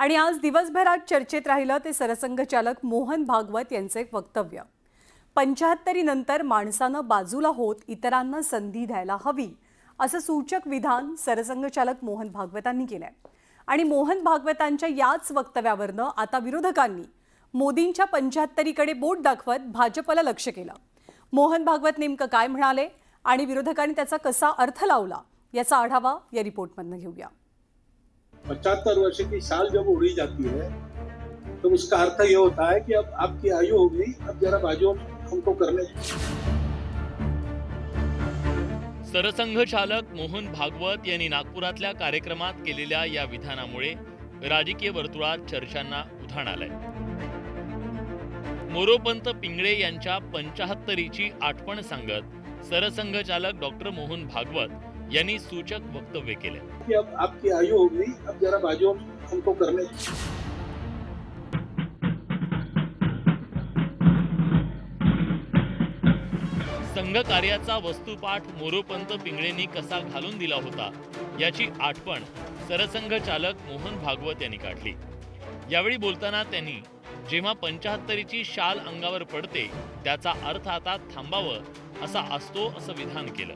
आणि आज दिवसभरात चर्चेत राहिलं ते सरसंघचालक मोहन भागवत यांचे एक वक्तव्य. पंच्याहत्तरीनंतर माणसानं बाजूला होत इतरांना संधी द्यायला हवी असं सूचक विधान सरसंघचालक मोहन भागवतांनी केलंय. आणि मोहन भागवतांच्या याच वक्तव्यावरनं आता विरोधकांनी मोदींच्या पंच्याहत्तरीकडे बोट दाखवत भाजपला लक्ष केलं. मोहन भागवत नेमकं काय म्हणाले आणि विरोधकांनी त्याचा कसा अर्थ लावला याचा आढावा या रिपोर्टमधनं घेऊया. पचहत्तर वर्ष की साल जब उड़ी जाती है तो उसका अर्थ ये होता है कि अब आपकी आयु हो गई अब जरा बाजू हमको करने सरसंघचालक मोहन भागवत यांनी नागपुरातल्या कार्यक्रमात केलेल्या या विधानामुळे राजकीय वर्तुळात चर्चांना उधाण आलंय. मोरोपंत पिंगळे यांच्या पंचाहत्तरीची आठवण सांगत सरसंघचालक डॉक्टर मोहन भागवत यांनी सूचक वक्तव्य केले. कि अब आपकी आयु गई अब जरा बाजू हमको करने संघ कार्याचा वस्तुपाठ मोरोपंत पिंगळेंनी कसा घालून दिला होता याची आठवण सरसंघ चालक मोहन भागवत यांनी काढली. यावेळी बोलताना त्यांनी जेव्हा पंचाहत्तरीची शाल अंगावर पडते त्याचा अर्थ आता थांबावं असा असतो असं विधान केलं.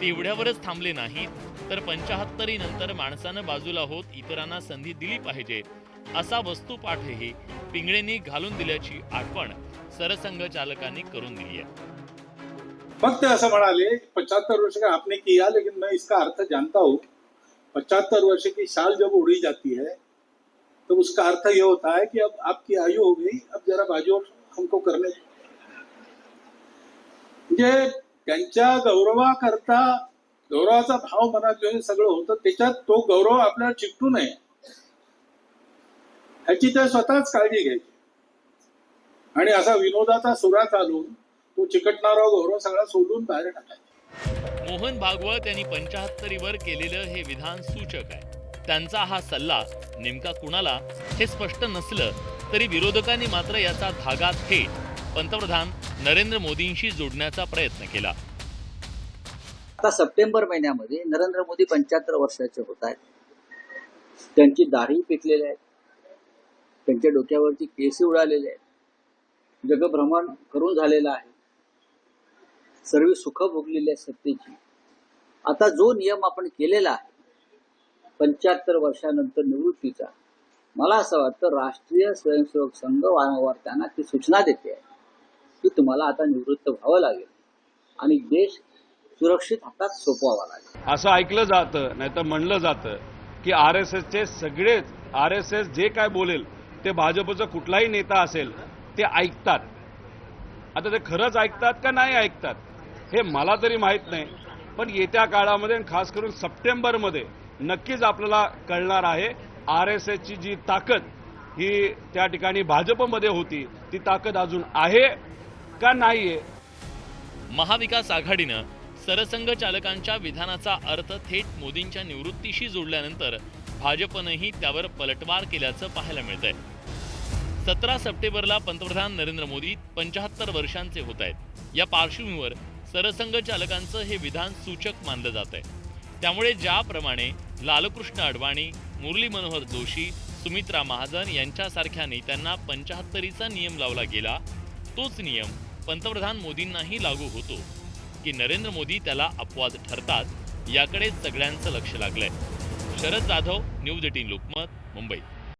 तेवढ्यावरच थांबले नाहीत तर पंचाहत्तरी नंतर माणसानं बाजूला होत इतरांना संधी दिली पाहिजे असा वस्तुपाठही पिंगळेंनी घालून दिल्याची आठवण सरसंघ चालकांनी करून दिली आहे. फक्त असं म्हणाले पचहत्तर वर्ष का आपने किया लेकिन मैं इसका अर्थ जानता हूँ पचहत्तर वर्ष की साल जब उड़ी जाती है तो उसका अर्थ ये होता है कि अब आपकी आयु हो गई अब जरा बाजू हमको करने म्हणजे त्यांच्या गौरवाकरता गौरवाचा भाव मनात घेऊन सगळं होतं त्याच्यात तो गौरव आपल्याला चिकटू नये. ह्याची त्या स्वतःच काळजी घ्यायची. आणि असा विनोदाचा सुरा चालून तो चिकटणारा गौरव सगळा सोडून बाहेर टाकायचा. मोहन भागवत यांनी पंचाहत्तरी वर केलेलं हे विधान सूचक आहे. त्यांचा हा सल्ला नेमका कुणाला हे स्पष्ट नसलं तरी विरोधकांनी मात्र याचा धागा थेट पंतप्रधान नरेंद्र मोदींशी जोडण्याचा प्रयत्न केला. आता सप्टेंबर महिन्यामध्ये नरेंद्र मोदी पंच्याहत्तर वर्षाचे होत आहेत. त्यांची दाढी पिकलेली आहे. त्यांच्या डोक्यावरची केसी उडालेले आहेत. जगभ्रमण करून झालेलं आहे. सर्व सुख भोगलेली आहे सत्तेची. आता जो नियम आपण केलेला आहे पंच्याहत्तर वर्षानंतर निवृत्तीचा मला असं वाटतं राष्ट्रीय स्वयंसेवक संघ वारंवार त्यांना ती सूचना देते आहे. की तुम्हाला आता निवृत्त व्हावं लागेल. आणि देश सुरक्षित हातात सोपवावा लागेल. असं ऐकलं जातं नाही तर म्हणलं जातं की आर एस एसचे सगळेच आर एस एस जे काय बोलेल ते भाजपचा कुठलाही नेता असेल ते ऐकतात. आता ते खरंच ऐकतात का नाही ऐकतात हे मला तरी माहीत नाही. पण येत्या काळामध्ये खास करून सप्टेंबरमध्ये नक्कीच आपल्याला कळणार आहे आर एस एसची जी ताकद ही त्या ठिकाणी भाजपमध्ये होती ती ताकद अजून आहे. का नाहीये? महाविकास आघाडीनं सरसंघ चालकांच्या विधानाचा अर्थ थेट मोदींच्या निवृत्तीशी जोडल्यानंतर भाजपनंही त्यावर पलटवार केल्याचं पाहायला मिळतंय. सतरा सप्टेंबरला पंतप्रधान नरेंद्र मोदी पंचाहत्तर वर्षांचे होत आहेत. या पार्श्वभूमीवर सरसंघ चालकांचं हे विधान सूचक मानलं जात आहे त्यामुळे ज्याप्रमाणे लालकृष्ण अडवाणी मुरली मनोहर जोशी सुमित्रा महाजन यांच्यासारख्या नेत्यांना पंचाहत्तरीचा नियम लावला गेला तोच नियम पंतप्रधान मोदींनाही लागू होतो की नरेंद्र मोदी त्याला अपवाद ठरतात याकडे सगळ्यांचं लक्ष लागलंय. Sharad Jadhav news eighteen Lokmat Mumbai.